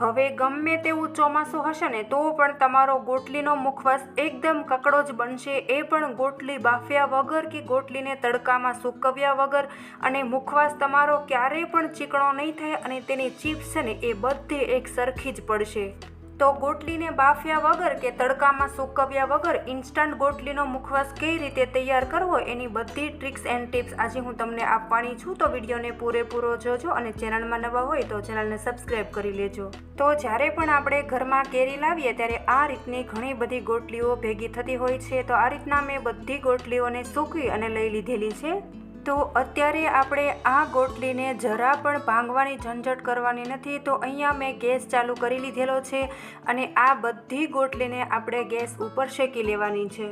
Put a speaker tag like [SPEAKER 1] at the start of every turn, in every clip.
[SPEAKER 1] હવે ગમે તેવું ચોમાસું હશે ને, તો પણ તમારો ગોટલીનો મુખવાસ એકદમ કકડો જ બનશે. એ પણ ગોટલી બાફ્યા વગર કે ગોટલીને તડકામાં સૂકવ્યા વગર? અને મુખવાસ તમારો ક્યારેય પણ ચીકણો નહીં થાય અને તેની ચિપ્સ છે ને, એ બધી એક સરખી જ પડશે. તો ગોટલીને બાફ્યા વગર કે તડકામાં સુકવ્યા વગર ઇન્સ્ટન્ટ ગોટલીનો મુખવાસ કઈ રીતે તૈયાર કરવો એની બધી ટ્રિક્સ એન્ડ ટિપ્સ આજે હું તમને આપવાની છું. તો વિડીયોને પૂરેપૂરો જોજો અને ચેનલમાં નવા હોય તો ચેનલને સબસ્ક્રાઈબ કરી લેજો. તો જ્યારે પણ આપણે ઘરમાં કેરી લાવીએ ત્યારે આ રીતની ઘણી બધી ગોટલીઓ ભેગી થતી હોય છે. તો આ રીતના મેં બધી ગોટલીઓને સૂકવી અને લઈ લીધેલી છે. તો અત્યારે આપણે આ ગોટલીને જરા પણ ભાંગવાની ઝંઝટ કરવાની નથી. તો અહીંયા મેં ગેસ ચાલુ કરી લીધેલો છે અને આ બધી ગોટલીને આપણે ગેસ ઉપર શેકી લેવાની છે.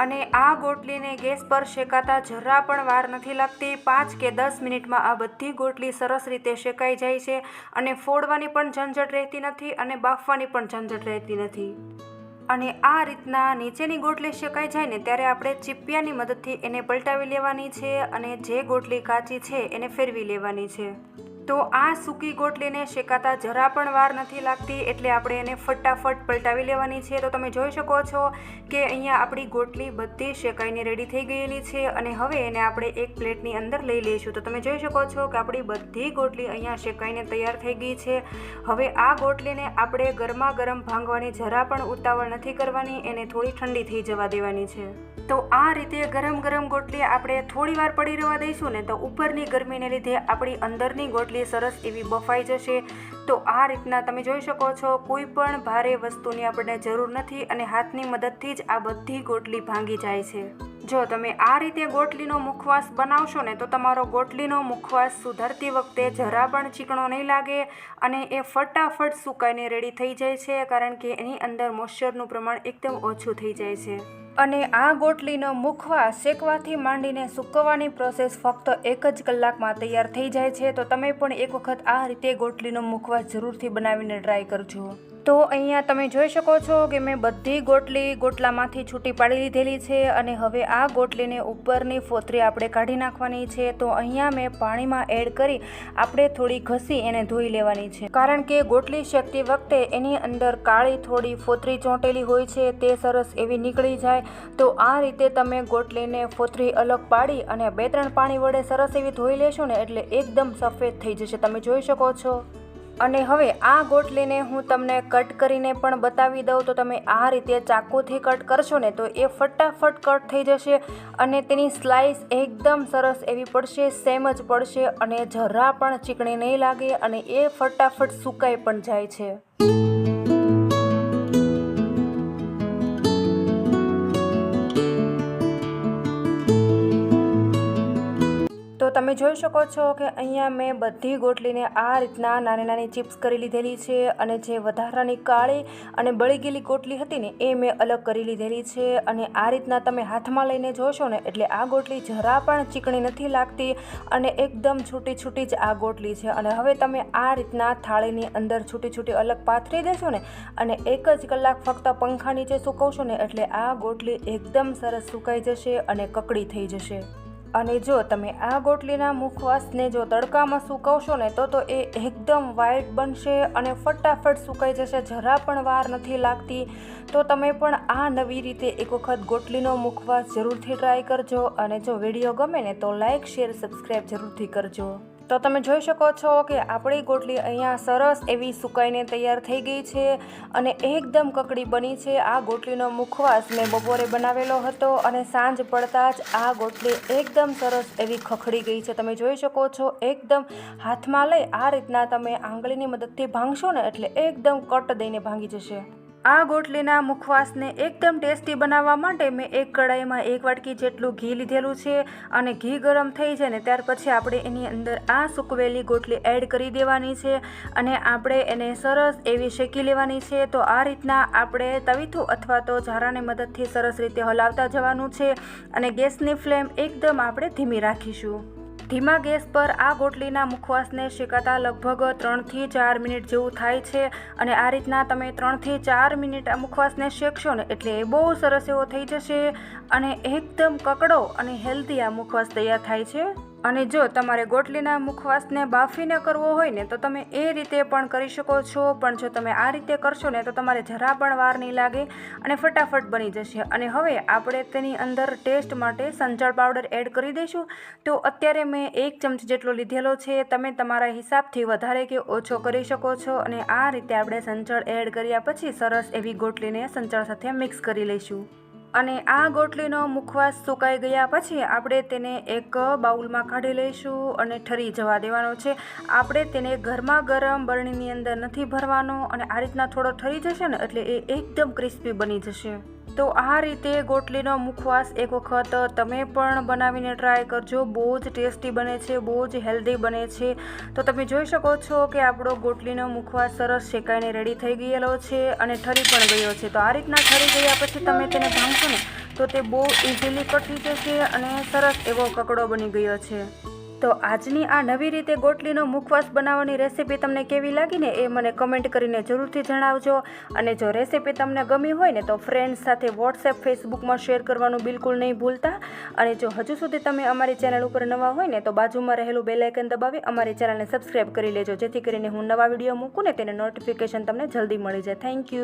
[SPEAKER 1] અને આ ગોટલીને ગેસ પર શેકાતા જરા પણ વાર નથી લાગતી. પાંચ કે દસ મિનિટમાં આ બધી ગોટલી સરસ રીતે શેકાઈ જાય છે અને ફોડવાની પણ ઝંઝટ રહેતી નથી અને બાફવાની પણ ઝંઝટ રહેતી નથી. અને આ રીતના નીચેની ગોટલી શેકાઈ જાય ને ત્યારે આપણે ચીપિયાની મદદથી એને પલટાવી લેવાની છે અને જે ગોટલી કાચી છે એને ફેરવી લેવાની છે. તો આ સૂકી ગોટલીને શેકાતા જરા પણ વાર નથી લાગતી એટલે આપણે એને ફટાફટ પલટાવી લેવાની છે. તો તમે જોઈ શકો છો કે અહીંયા આપણી ગોટલી બધી શેકાઈને રેડી થઈ ગયેલી છે અને હવે એને આપણે એક પ્લેટની અંદર લઈ લઈશું. તો તમે જોઈ શકો છો કે આપણી બધી ગોટલી અહીંયા શેકાઈને તૈયાર થઈ ગઈ છે. હવે આ ગોટલીને આપણે ગરમા ગરમ ભાંગવાની જરા પણ ઉતાવળ નથી કરવાની, એને થોડી ઠંડી થઈ જવા દેવાની છે. તો આ રીતે ગરમ ગરમ ગોટલી આપણે થોડી વાર પડી રહેવા દઈશું ને તો ઉપરની ગરમીને લીધે આપણી અંદરની ગોટલી સરસ એવી બફાઈ જશે. તો આ રીતના તમે જોઈ શકો છો, કોઈ પણ ભારે વસ્તુની આપણને જરૂર નથી અને હાથની મદદથી જ આ બધી ગોટલી ભાંગી જાય છે. જો તમે આ રીતે ગોટલીનો મુખવાસ બનાવશો ને, તો તમારો ગોટલીનો મુખવાસ સુધારતી વખતે જરા પણ ચીકણો નહીં લાગે અને એ ફટાફટ સુકાઈને રેડી થઈ જાય છે, કારણ કે એની અંદર મોઇશ્ચરનું પ્રમાણ એકદમ ઓછું થઈ જાય છે. અને આ ગોટલીનો મુખવા શેકવાથી માંડીને સૂકવવાની પ્રોસેસ ફક્ત એક જ કલાકમાં તૈયાર થઈ જાય છે, તો તમે પણ એક વખત આ રીતે ગોટલીનો મુખવા જરૂરથી બનાવીને ટ્રાય કરજો. તો અહીંયા તમે જોઈ શકો છો કે મેં બધી ગોટલી ગોટલામાંથી છૂટી પાડી લીધેલી છે અને હવે આ ગોટલીને ઉપરની ફોતરી આપણે કાઢી નાખવાની છે, તો અહીંયા મેં પાણીમાં એડ કરી આપણે થોડી ઘસી એને ધોઈ લેવાની છે. કારણ કે ગોટલી શેકતી વખતે એની અંદર કાળી થોડી ફોતરી ચોંટેલી હોય છે, તે સરસ એવી નીકળી જાય તો આ રીતે તમે ગોટલીને ફોતરી અલગ પાડી અને બે ત્રણ પાણી વડે સરસ એવી ધોઈ લેશો ને એટલે એકદમ સફેદ થઈ જશે. તમે જોઈ શકો છો. અને હવે આ ગોટલીને હું તમને કટ કરીને પણ બતાવી દઉં. તો તમે આ રીતે ચાકુથી કટ કરશો ને તો એ ફટાફટ કટ થઈ જશે અને તેની સ્લાઇસ એકદમ સરસ એવી પડશે સેમ જ પડશે અને જરા પણ ચીકણી નહીં લાગે અને એ ફટાફટ સુકાઈ પણ જાય છે. તમે જોઈ શકો છો કે અહીંયા મેં બધી ગોટલીને આ રીતના નાની નાની ચિપ્સ કરી લીધેલી છે અને જે વધારાની કાળી અને બળી ગયેલી ગોટલી હતી ને એ મેં અલગ કરી લીધેલી છે અને આ રીતના તમે હાથમાં લઈને જોશો ને એટલે આ ગોટલી જરા પણ ચીકણી નથી લાગતી અને એકદમ છૂટી છૂટી જ આ ગોટલી છે. અને હવે તમે આ રીતના થાળીની અંદર છૂટી છૂટી અલગ પાથરી દેશો ને અને એક જ કલાક ફક્ત પંખા નીચે સૂકવશો ને એટલે આ ગોટલી એકદમ સરસ સુકાઈ જશે અને કકડી થઈ જશે. અને જો તમે આ ગોટલીના મુખવાસને જો તડકામાં સૂકવશો ને, તો તો એ એકદમ વ્હાઈટ બનશે અને ફટાફટ સુકાઈ જશે. જરા પણ વાર નથી લાગતી, તો તમે પણ આ નવી રીતે એક વખત ગોટલીનો મુખવાસ જરૂરથી ટ્રાય કરજો. અને જો વીડિયો ગમે ને, તો લાઇક શેર સબસ્ક્રાઈબ જરૂરથી કરજો. તો તમે જોઈ શકો છો કે આપણી ગોટલી અહીંયા સરસ એવી સુકાઈને તૈયાર થઈ ગઈ છે અને એકદમ કકડી બની છે. આ ગોટલીનો મુખવાસ મેં બપોરે બનાવેલો હતો અને સાંજ પડતા જ આ ગોટલી એકદમ સરસ એવી ખખડી ગઈ છે. તમે જોઈ શકો છો એકદમ હાથમાં લઈ આ રીતના તમે આંગળીની મદદથી ભાંગશો ને એટલે એકદમ કટ દઈને ભાંગી જશે. આ ગોટલીના મુખવાસને એકદમ ટેસ્ટી બનાવવા માટે મેં એક કડાઈમાં એક વાટકી જેટલું ઘી લીધેલું છે અને ઘી ગરમ થઈ જાય ને ત્યાર પછી આપણે એની અંદર આ સૂકવેલી ગોટલી એડ કરી દેવાની છે અને આપણે એને સરસ એવી શેકી લેવાની છે. તો આ રીતના આપણે તવીથું અથવા તો ઝારાની મદદથી સરસ રીતે હલાવતા જવાનું છે અને ગેસની ફ્લેમ એકદમ આપણે ધીમી રાખીશું. ધીમા ગેસ પર આ ગોટલીના મુખવાસને શેકાતા લગભગ ત્રણથી ચાર મિનિટ જેવું થાય છે અને આ રીતના તમે ત્રણથી ચાર મિનિટ આ મુખવાસને શેકશો ને એટલે એ બહુ સરસ એવો થઈ જશે અને એકદમ કકડો અને હેલ્ધી આ મુખવાસ તૈયાર થાય છે. અને જો તમારે ગોટલીના મુખવાસને બાફીને કરવો હોય ને, તો તમે એ રીતે પણ કરી શકો છો. પણ જો તમે આ રીતે કરશો ને, તો તમારે જરા પણ વાર નહીં લાગે અને ફટાફટ બની જશે. અને હવે આપણે તેની અંદર ટેસ્ટ માટે સંચળ પાવડર એડ કરી દઈશું. તો અત્યારે મેં એક ચમચી જેટલો લીધેલો છે. તમે તમારા હિસાબથી વધારે કે ઓછો કરી શકો છો. અને આ રીતે આપણે સંચળ એડ કર્યા પછી સરસ એવી ગોટલીને સંચળ સાથે મિક્સ કરી લઈશું. અને આ ગોટલીનો મુખવાસ સુકાઈ ગયા પછી આપણે તેને એક બાઉલમાં કાઢી લઈશું અને ઠરી જવા દેવાનો છે. આપણે તેને ગરમા ગરમ બરણીની અંદર નથી ભરવાનો અને આ રીતના થોડો ઠરી જશે ને એટલે એ એકદમ ક્રિસ્પી બની જશે. તો આ રીતે ગોટલીનો મુખવાસ એક વખત તમે પણ બનાવીને ટ્રાય કરજો. બહુ જ ટેસ્ટી બને છે, બહુ જ હેલ્ધી બને છે. તો તમે જોઈ શકો છો કે આપણો ગોટલીનો મુખવાસ સરસ શેકાઈને રેડી થઈ ગયેલો છે અને ઠરી પણ ગયો છે. તો આ રીતના ઠરી ગયા પછી તમે તેને ભાંગશો ને, તો તે બહુ ઇઝીલી કટી જશે અને સરસ એવો કકડો બની ગયો છે. તો આજની આ નવી રીતે ગોટલીનો મુખવાસ બનાવવાની રેસીપી તમને કેવી લાગી ને એ મને કમેન્ટ કરીને જરૂરથી જણાવજો. અને જો રેસીપી તમને ગમી હોય ને તો ફ્રેન્ડ્સ સાથે વોટ્સએપ ફેસબુકમાં શેર કરવાનું બિલકુલ નહીં ભૂલતા. અને જો હજુ સુધી તમે અમારી ચેનલ ઉપર નવા હોય ને તો બાજુમાં રહેલું બેલાઇકન દબાવી અમારી ચેનલને સબસ્ક્રાઈબ કરી લેજો. જેથી કરીને હું નવા વીડિયો મૂકું ને તેને નોટિફિકેશન તમને જલ્દી મળી જાય. Thank you